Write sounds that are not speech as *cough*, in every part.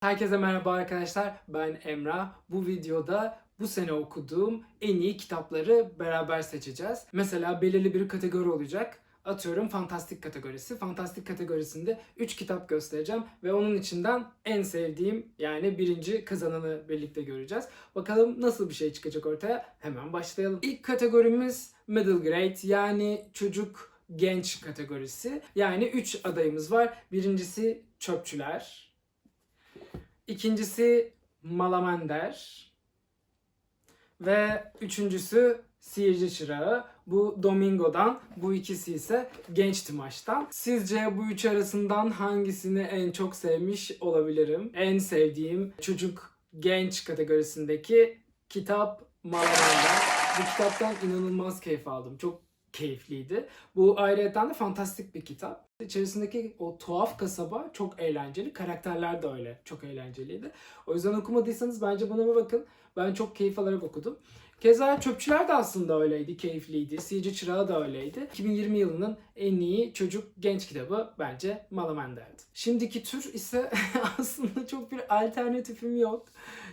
Herkese merhaba arkadaşlar. Ben Emrah. Bu videoda bu sene okuduğum en iyi kitapları beraber seçeceğiz. Mesela belirli bir kategori olacak. Atıyorum fantastik kategorisi. Fantastik kategorisinde 3 kitap göstereceğim ve onun içinden en sevdiğim yani birinci kazananı birlikte göreceğiz. Bakalım nasıl bir şey çıkacak ortaya? Hemen başlayalım. İlk kategorimiz middle grade yani çocuk genç kategorisi. Yani 3 adayımız var. Birincisi çöpçüler. İkincisi Malamender. Ve üçüncüsü Sihirci Çırağı. Bu Domingo'dan, bu ikisi ise Genç Timaş'tan. Sizce bu üç arasından hangisini en çok sevmiş olabilirim? En sevdiğim çocuk genç kategorisindeki kitap Malamender. Bu kitaptan inanılmaz keyif aldım. Çok keyifliydi. Bu ayrıca de fantastik bir kitap. İçerisindeki o tuhaf kasaba çok eğlenceli. Karakterler de öyle. Çok eğlenceliydi. O yüzden okumadıysanız bence buna bir bakın. Ben çok keyif alarak okudum. Keza Çöpçüler de aslında öyleydi, keyifliydi. Sihirci Çırağı da öyleydi. 2020 yılının en iyi çocuk genç kitabı bence Malamander'di. Şimdiki tür ise *laughs* aslında çok bir alternatifim yok.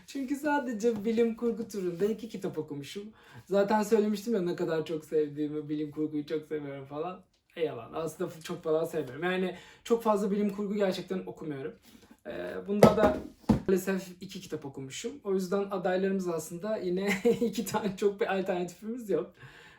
Çünkü sadece bilim kurgu türünde iki kitap okumuşum. Zaten söylemiştim ya ne kadar çok sevdiğimi, bilim kurguyu çok seviyorum falan. E yalan. Aslında çok falan sevmiyorum. Yani çok fazla bilim kurgu gerçekten okumuyorum. Ee, bunda da maalesef iki kitap okumuşum. O yüzden adaylarımız aslında yine *laughs* iki tane çok bir alternatifimiz yok.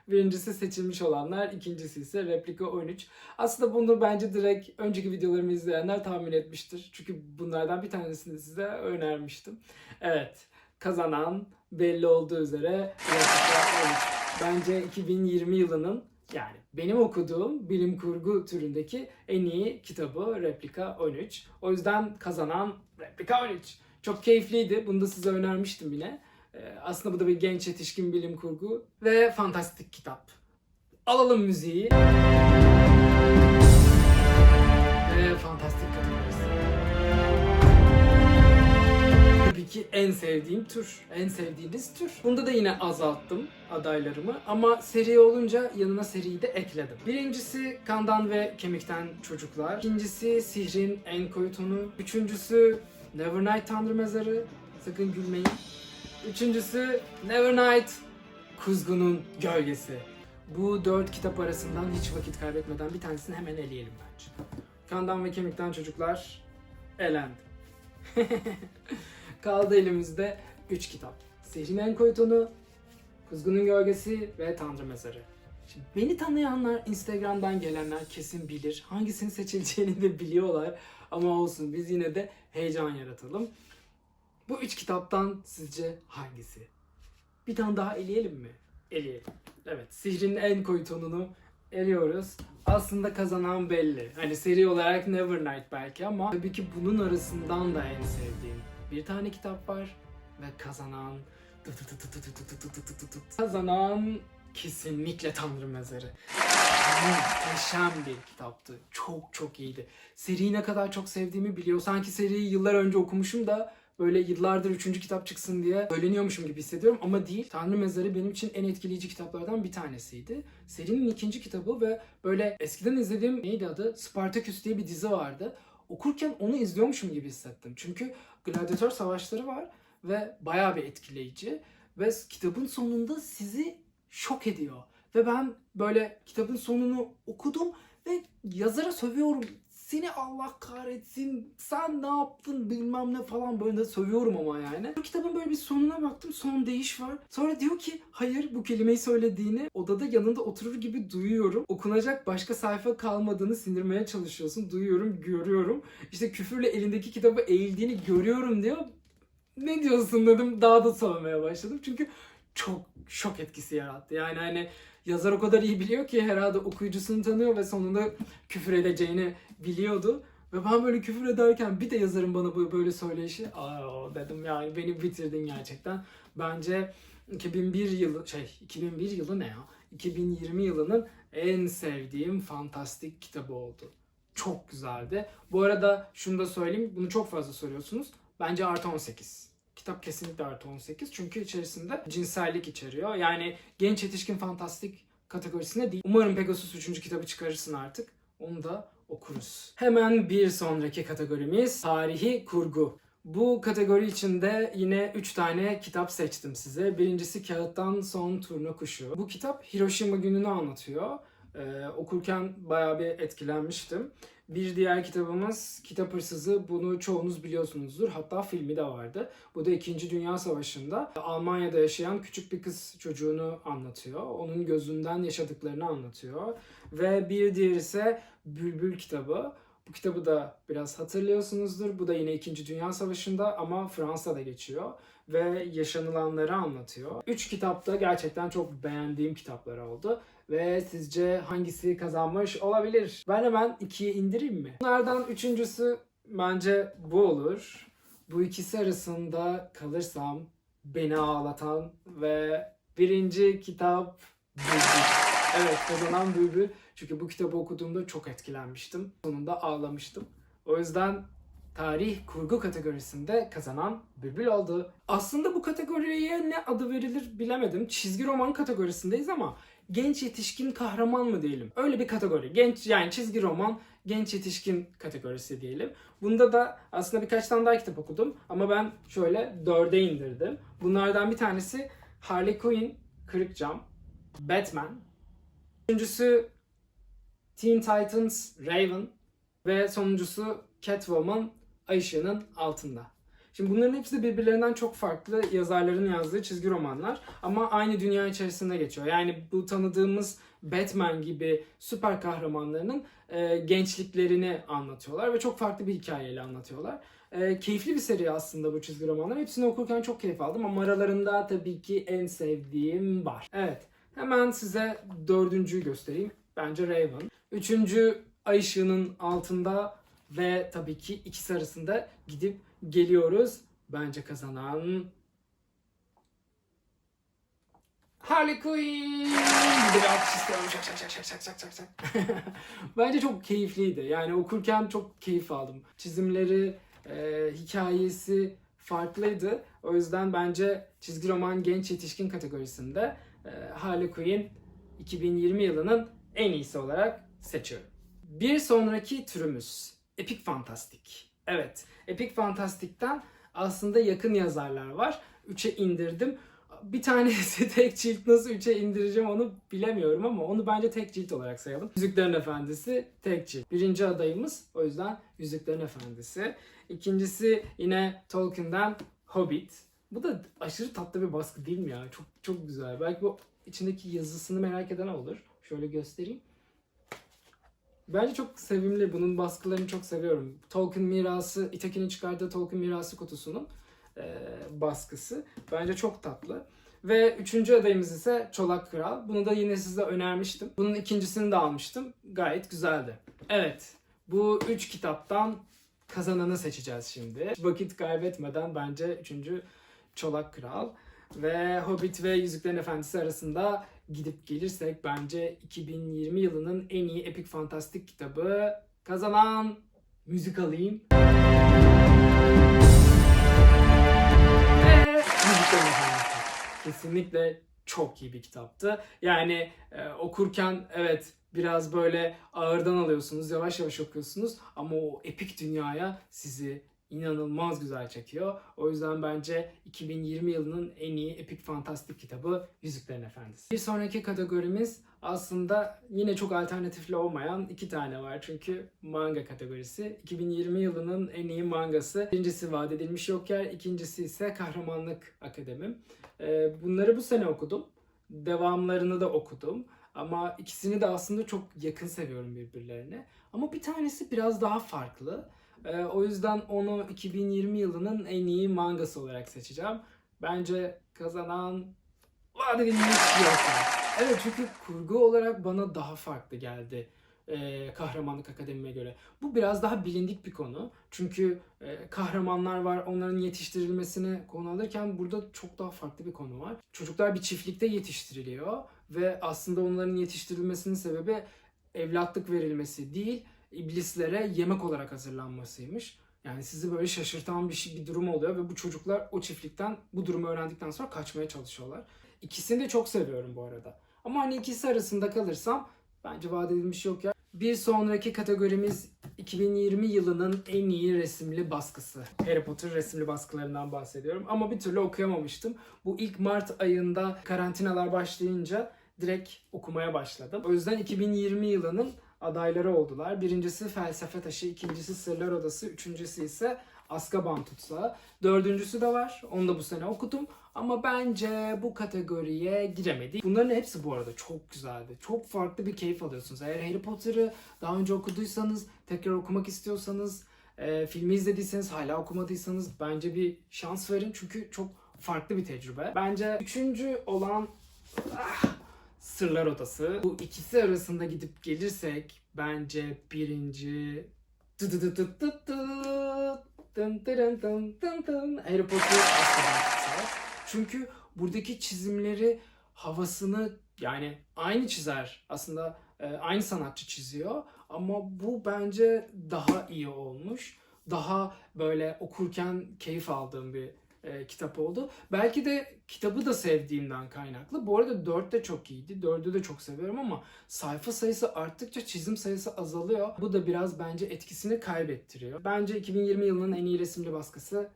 Birincisi seçilmiş olanlar, ikincisi ise Replika 13. Aslında bunu bence direkt önceki videolarımı izleyenler tahmin etmiştir. Çünkü bunlardan bir tanesini size önermiştim. Evet, kazanan belli olduğu üzere Replika 13. Bence 2020 yılının yani benim okuduğum bilim kurgu türündeki en iyi kitabı Replika 13. O yüzden kazanan Replika 13. Çok keyifliydi. Bunu da size önermiştim yine. Ee, aslında bu da bir genç yetişkin bilim kurgu ve fantastik kitap. Alalım müziği. Ve fantastik kategorisi. Ki en sevdiğim tür, en sevdiğiniz tür. Bunda da yine azalttım adaylarımı ama seri olunca yanına seriyi de ekledim. Birincisi Kandan ve Kemikten Çocuklar. İkincisi Sihrin En Koyu Tonu. Üçüncüsü Nevernight Tanrı Mezarı. Sakın gülmeyin. Üçüncüsü Nevernight Kuzgunun Gölgesi. Bu dört kitap arasından hiç vakit kaybetmeden bir tanesini hemen eleyelim bence. Kandan ve Kemikten Çocuklar elendi. *laughs* Kaldı elimizde 3 kitap. Sihrin En Koyu Tonu, Kuzgunun Gölgesi ve Tanrı Mezarı. Şimdi beni tanıyanlar, Instagram'dan gelenler kesin bilir. Hangisini seçileceğini de biliyorlar. Ama olsun biz yine de heyecan yaratalım. Bu üç kitaptan sizce hangisi? Bir tane daha eleyelim mi? Eleyelim. Evet, Sihrin En Koyu Tonunu eliyoruz. Aslında kazanan belli. Hani seri olarak Nevernight belki ama tabii ki bunun arasından da en sevdiğim bir tane kitap var ve kazanan kazanan kesinlikle Tanrı Mezarı. Muhteşem bir kitaptı. Çok çok iyiydi. Seriyi ne kadar çok sevdiğimi biliyor. Sanki seriyi yıllar önce okumuşum da böyle yıllardır üçüncü kitap çıksın diye söyleniyormuşum gibi hissediyorum ama değil. Tanrı Mezarı benim için en etkileyici kitaplardan bir tanesiydi. Serinin ikinci kitabı ve böyle eskiden izlediğim neydi adı? Spartacus diye bir dizi vardı. Okurken onu izliyormuşum gibi hissettim. Çünkü gladyatör savaşları var ve bayağı bir etkileyici. Ve kitabın sonunda sizi şok ediyor. Ve ben böyle kitabın sonunu okudum ve yazara sövüyorum. Seni Allah kahretsin, sen ne yaptın bilmem ne falan böyle sövüyorum ama yani. Bu kitabın böyle bir sonuna baktım, son değiş var. Sonra diyor ki hayır bu kelimeyi söylediğini odada yanında oturur gibi duyuyorum. Okunacak başka sayfa kalmadığını sindirmeye çalışıyorsun. Duyuyorum, görüyorum. İşte küfürle elindeki kitabı eğildiğini görüyorum diyor. Ne diyorsun dedim daha da sövmeye başladım. Çünkü çok şok etkisi yarattı. Yani hani yazar o kadar iyi biliyor ki herhalde okuyucusunu tanıyor ve sonunda küfür edeceğini biliyordu. Ve ben böyle küfür ederken bir de yazarın bana bu böyle söyleyişi aa dedim yani beni bitirdin gerçekten. Bence 2001 yılı şey 2001 yılı ne ya? 2020 yılının en sevdiğim fantastik kitabı oldu. Çok güzeldi. Bu arada şunu da söyleyeyim. Bunu çok fazla soruyorsunuz. Bence artı 18. Kitap kesinlikle artı 18 çünkü içerisinde cinsellik içeriyor. Yani genç yetişkin fantastik kategorisinde değil. Umarım Pegasus 3. kitabı çıkarırsın artık. Onu da okuruz. Hemen bir sonraki kategorimiz tarihi kurgu. Bu kategori içinde yine 3 tane kitap seçtim size. Birincisi Kağıttan Son Turna Kuşu. Bu kitap Hiroşima gününü anlatıyor. Ee, okurken bayağı bir etkilenmiştim. Bir diğer kitabımız Kitap Hırsızı. Bunu çoğunuz biliyorsunuzdur. Hatta filmi de vardı. Bu da 2. Dünya Savaşı'nda Almanya'da yaşayan küçük bir kız çocuğunu anlatıyor. Onun gözünden yaşadıklarını anlatıyor. Ve bir diğer ise Bülbül kitabı. Bu kitabı da biraz hatırlıyorsunuzdur. Bu da yine 2. Dünya Savaşı'nda ama Fransa'da geçiyor ve yaşanılanları anlatıyor. Üç kitap da gerçekten çok beğendiğim kitaplar oldu. Ve sizce hangisi kazanmış olabilir? Ben hemen ikiye indireyim mi? Bunlardan üçüncüsü bence bu olur. Bu ikisi arasında kalırsam beni ağlatan ve birinci kitap Bülbül. Evet kazanan Bülbül. Çünkü bu kitabı okuduğumda çok etkilenmiştim. Sonunda ağlamıştım. O yüzden tarih kurgu kategorisinde kazanan Bülbül oldu. Aslında bu kategoriye ne adı verilir bilemedim. Çizgi roman kategorisindeyiz ama genç yetişkin kahraman mı diyelim? Öyle bir kategori. Genç yani çizgi roman genç yetişkin kategorisi diyelim. Bunda da aslında birkaç tane daha kitap okudum ama ben şöyle dörde indirdim. Bunlardan bir tanesi Harley Quinn, Kırık Cam, Batman. Üçüncüsü Teen Titans, Raven ve sonuncusu Catwoman, Ay Altında. Şimdi bunların hepsi de birbirlerinden çok farklı yazarların yazdığı çizgi romanlar ama aynı dünya içerisinde geçiyor. Yani bu tanıdığımız Batman gibi süper kahramanlarının e, gençliklerini anlatıyorlar ve çok farklı bir hikayeyle anlatıyorlar. E, keyifli bir seri aslında bu çizgi romanlar. Hepsini okurken çok keyif aldım ama aralarında tabii ki en sevdiğim var. Evet, hemen size dördüncüyü göstereyim. Bence Raven. Üçüncü Ay Işığının Altında ve tabii ki ikisi arasında gidip geliyoruz. Bence kazanan Harley Quinn. Bir alkış. *laughs* Bence çok keyifliydi. Yani okurken çok keyif aldım. Çizimleri, e, hikayesi farklıydı. O yüzden bence çizgi roman genç yetişkin kategorisinde e, Harley Quinn 2020 yılının en iyisi olarak seçiyorum. Bir sonraki türümüz epik fantastik. Evet, epik fantastikten aslında yakın yazarlar var. 3'e indirdim. Bir tanesi *laughs* tek cilt nasıl 3'e indireceğim onu bilemiyorum ama onu bence tek cilt olarak sayalım. Yüzüklerin Efendisi tek cilt. Birinci adayımız o yüzden Yüzüklerin Efendisi. İkincisi yine Tolkien'den Hobbit. Bu da aşırı tatlı bir baskı değil mi ya? Çok çok güzel. Belki bu içindeki yazısını merak eden olur. Şöyle göstereyim. Bence çok sevimli. Bunun baskılarını çok seviyorum. Tolkien mirası, Itaki'nin çıkardığı Tolkien mirası kutusunun e, baskısı. Bence çok tatlı. Ve üçüncü adayımız ise Çolak Kral. Bunu da yine size önermiştim. Bunun ikincisini de almıştım. Gayet güzeldi. Evet. Bu üç kitaptan kazananı seçeceğiz şimdi. Vakit kaybetmeden bence üçüncü Çolak Kral ve Hobbit ve Yüzüklerin Efendisi arasında gidip gelirsek bence 2020 yılının en iyi epik fantastik kitabı kazanan müzik alayım. Kesinlikle çok iyi bir kitaptı. Yani e, okurken evet biraz böyle ağırdan alıyorsunuz, yavaş yavaş okuyorsunuz ama o epik dünyaya sizi inanılmaz güzel çekiyor. O yüzden bence 2020 yılının en iyi epik fantastik kitabı Yüzüklerin Efendisi. Bir sonraki kategorimiz aslında yine çok alternatifli olmayan iki tane var. Çünkü manga kategorisi. 2020 yılının en iyi mangası. Birincisi Vaat Edilmiş Yok Yer, ikincisi ise Kahramanlık Akademim. Ee, Bunları bu sene okudum. Devamlarını da okudum. Ama ikisini de aslında çok yakın seviyorum birbirlerine. Ama bir tanesi biraz daha farklı. Ee, o yüzden onu 2020 yılının en iyi mangası olarak seçeceğim. Bence kazanan Yer. Evet çünkü kurgu olarak bana daha farklı geldi. Ee, Kahramanlık Akademi'ye göre. Bu biraz daha bilindik bir konu. Çünkü e, kahramanlar var, onların yetiştirilmesine konu alırken burada çok daha farklı bir konu var. Çocuklar bir çiftlikte yetiştiriliyor ve aslında onların yetiştirilmesinin sebebi evlatlık verilmesi değil, iblislere yemek olarak hazırlanmasıymış. Yani sizi böyle şaşırtan bir, şey, bir durum oluyor ve bu çocuklar o çiftlikten bu durumu öğrendikten sonra kaçmaya çalışıyorlar. İkisini de çok seviyorum bu arada. Ama hani ikisi arasında kalırsam bence vaat edilmiş yok ya. Bir sonraki kategorimiz 2020 yılının en iyi resimli baskısı. Harry Potter resimli baskılarından bahsediyorum. Ama bir türlü okuyamamıştım. Bu ilk Mart ayında karantinalar başlayınca direkt okumaya başladım. O yüzden 2020 yılının adayları oldular. Birincisi Felsefe Taşı, ikincisi Sırlar Odası, üçüncüsü ise Azkaban Tutsağı. Dördüncüsü de var. Onu da bu sene okudum. Ama bence bu kategoriye giremedi. Bunların hepsi bu arada çok güzeldi. Çok farklı bir keyif alıyorsunuz. Eğer Harry Potter'ı daha önce okuduysanız, tekrar okumak istiyorsanız, e, filmi izlediyseniz, hala okumadıysanız bence bir şans verin. Çünkü çok farklı bir tecrübe. Bence üçüncü olan ah, Sırlar Odası. Bu ikisi arasında gidip gelirsek bence birinci. Harry Potter. Çünkü buradaki çizimleri havasını yani aynı çizer aslında e, aynı sanatçı çiziyor ama bu bence daha iyi olmuş. Daha böyle okurken keyif aldığım bir e, kitap oldu. Belki de kitabı da sevdiğimden kaynaklı. Bu arada 4 de çok iyiydi. 4'ü de çok seviyorum ama sayfa sayısı arttıkça çizim sayısı azalıyor. Bu da biraz bence etkisini kaybettiriyor. Bence 2020 yılının en iyi resimli baskısı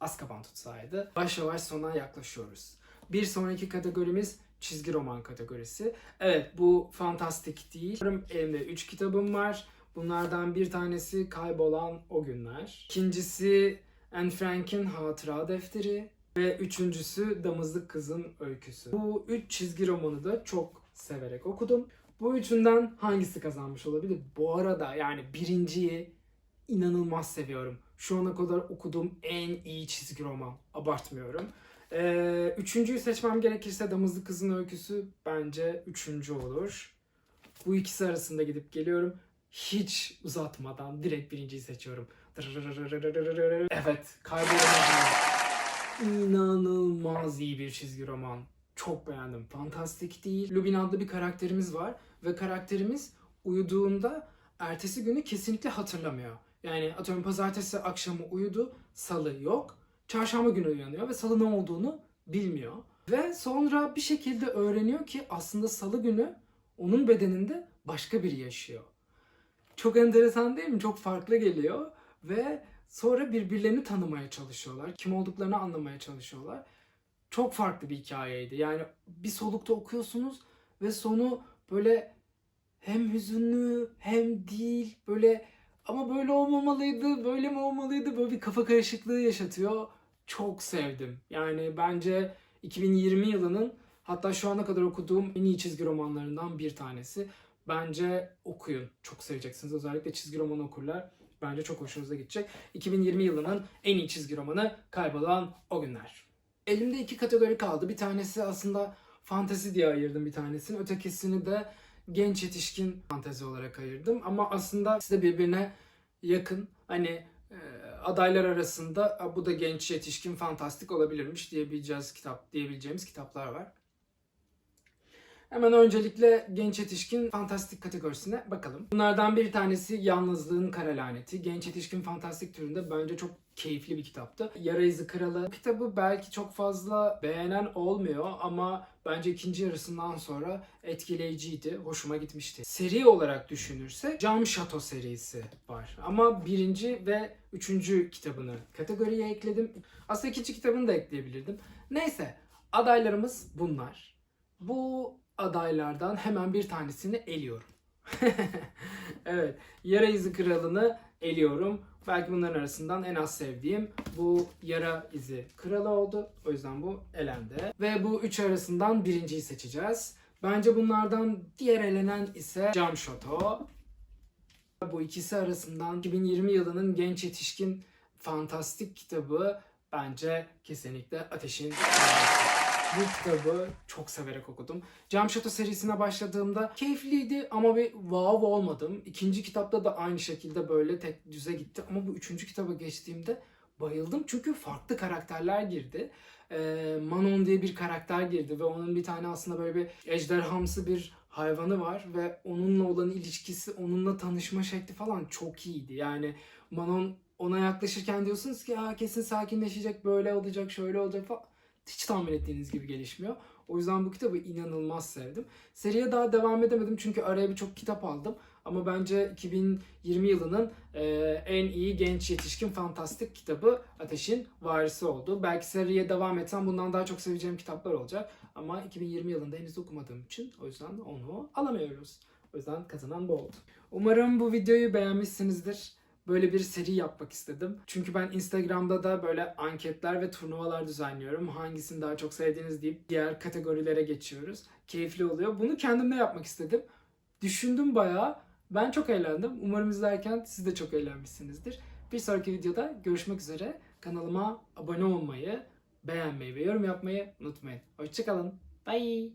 Azkaban Tutsağı'ydı. Yavaş yavaş sona yaklaşıyoruz. Bir sonraki kategorimiz çizgi roman kategorisi. Evet bu fantastik değil. Elimde 3 kitabım var. Bunlardan bir tanesi Kaybolan O Günler. İkincisi Anne Frank'in Hatıra Defteri. Ve üçüncüsü Damızlık Kızın Öyküsü. Bu üç çizgi romanı da çok severek okudum. Bu üçünden hangisi kazanmış olabilir? Bu arada yani birinciyi inanılmaz seviyorum. Şu ana kadar okuduğum en iyi çizgi roman. Abartmıyorum. Ee, üçüncüyü seçmem gerekirse Damızlık Kızın Öyküsü bence üçüncü olur. Bu ikisi arasında gidip geliyorum. Hiç uzatmadan direkt birinciyi seçiyorum. Evet, Kaybolan İnanılmaz iyi bir çizgi roman. Çok beğendim. Fantastik değil. Lubin adlı bir karakterimiz var ve karakterimiz uyuduğunda ertesi günü kesinlikle hatırlamıyor. Yani atıyorum pazartesi akşamı uyudu, salı yok. Çarşamba günü uyanıyor ve salı ne olduğunu bilmiyor. Ve sonra bir şekilde öğreniyor ki aslında salı günü onun bedeninde başka biri yaşıyor. Çok enteresan değil mi? Çok farklı geliyor ve sonra birbirlerini tanımaya çalışıyorlar. Kim olduklarını anlamaya çalışıyorlar. Çok farklı bir hikayeydi. Yani bir solukta okuyorsunuz ve sonu böyle hem hüzünlü hem değil böyle ama böyle olmamalıydı, böyle mi olmalıydı böyle bir kafa karışıklığı yaşatıyor. Çok sevdim. Yani bence 2020 yılının hatta şu ana kadar okuduğum en iyi çizgi romanlarından bir tanesi. Bence okuyun. Çok seveceksiniz. Özellikle çizgi roman okurlar. Bence çok hoşunuza gidecek. 2020 yılının en iyi çizgi romanı Kaybolan O Günler. Elimde iki kategori kaldı. Bir tanesi aslında fantezi diye ayırdım bir tanesini. Ötekisini de genç yetişkin fantezi olarak ayırdım. Ama aslında ikisi de birbirine yakın. Hani e, adaylar arasında "Aa, bu da genç yetişkin fantastik olabilirmiş diyebileceğiz kitap diyebileceğimiz kitaplar var. Hemen öncelikle genç yetişkin fantastik kategorisine bakalım. Bunlardan bir tanesi Yalnızlığın Kara Laneti. Genç yetişkin fantastik türünde bence çok keyifli bir kitaptı. Yara İzi Kralı. Bu kitabı belki çok fazla beğenen olmuyor ama bence ikinci yarısından sonra etkileyiciydi. Hoşuma gitmişti. Seri olarak düşünürse Cam Şato serisi var. Ama birinci ve üçüncü kitabını kategoriye ekledim. Aslında ikinci kitabını da ekleyebilirdim. Neyse adaylarımız bunlar. Bu adaylardan hemen bir tanesini eliyorum. *laughs* evet, Yara İzi Kralı'nı eliyorum. Belki bunların arasından en az sevdiğim bu Yara İzi Kralı oldu. O yüzden bu elendi. Ve bu üç arasından birinciyi seçeceğiz. Bence bunlardan diğer elenen ise Cam Şato. Bu ikisi arasından 2020 yılının genç yetişkin fantastik kitabı bence kesinlikle Ateşin. Bu kitabı çok severek okudum. Cam Şato serisine başladığımda keyifliydi ama bir wow olmadım. İkinci kitapta da aynı şekilde böyle tek düze gitti. Ama bu üçüncü kitaba geçtiğimde bayıldım. Çünkü farklı karakterler girdi. Ee, Manon diye bir karakter girdi ve onun bir tane aslında böyle bir ejderhamsı bir hayvanı var ve onunla olan ilişkisi, onunla tanışma şekli falan çok iyiydi. Yani Manon ona yaklaşırken diyorsunuz ki kesin sakinleşecek, böyle olacak, şöyle olacak falan hiç tahmin ettiğiniz gibi gelişmiyor. O yüzden bu kitabı inanılmaz sevdim. Seriye daha devam edemedim çünkü araya birçok kitap aldım. Ama bence 2020 yılının e, en iyi genç yetişkin fantastik kitabı Ateşin Varisi oldu. Belki seriye devam etsem bundan daha çok seveceğim kitaplar olacak. Ama 2020 yılında henüz okumadığım için o yüzden onu alamıyoruz. O yüzden kazanan bu oldu. Umarım bu videoyu beğenmişsinizdir. Böyle bir seri yapmak istedim. Çünkü ben Instagram'da da böyle anketler ve turnuvalar düzenliyorum. Hangisini daha çok sevdiğiniz deyip diğer kategorilere geçiyoruz. Keyifli oluyor. Bunu kendimde yapmak istedim. Düşündüm bayağı. Ben çok eğlendim. Umarım izlerken siz de çok eğlenmişsinizdir. Bir sonraki videoda görüşmek üzere. Kanalıma abone olmayı, beğenmeyi ve yorum yapmayı unutmayın. Hoşçakalın. Bye.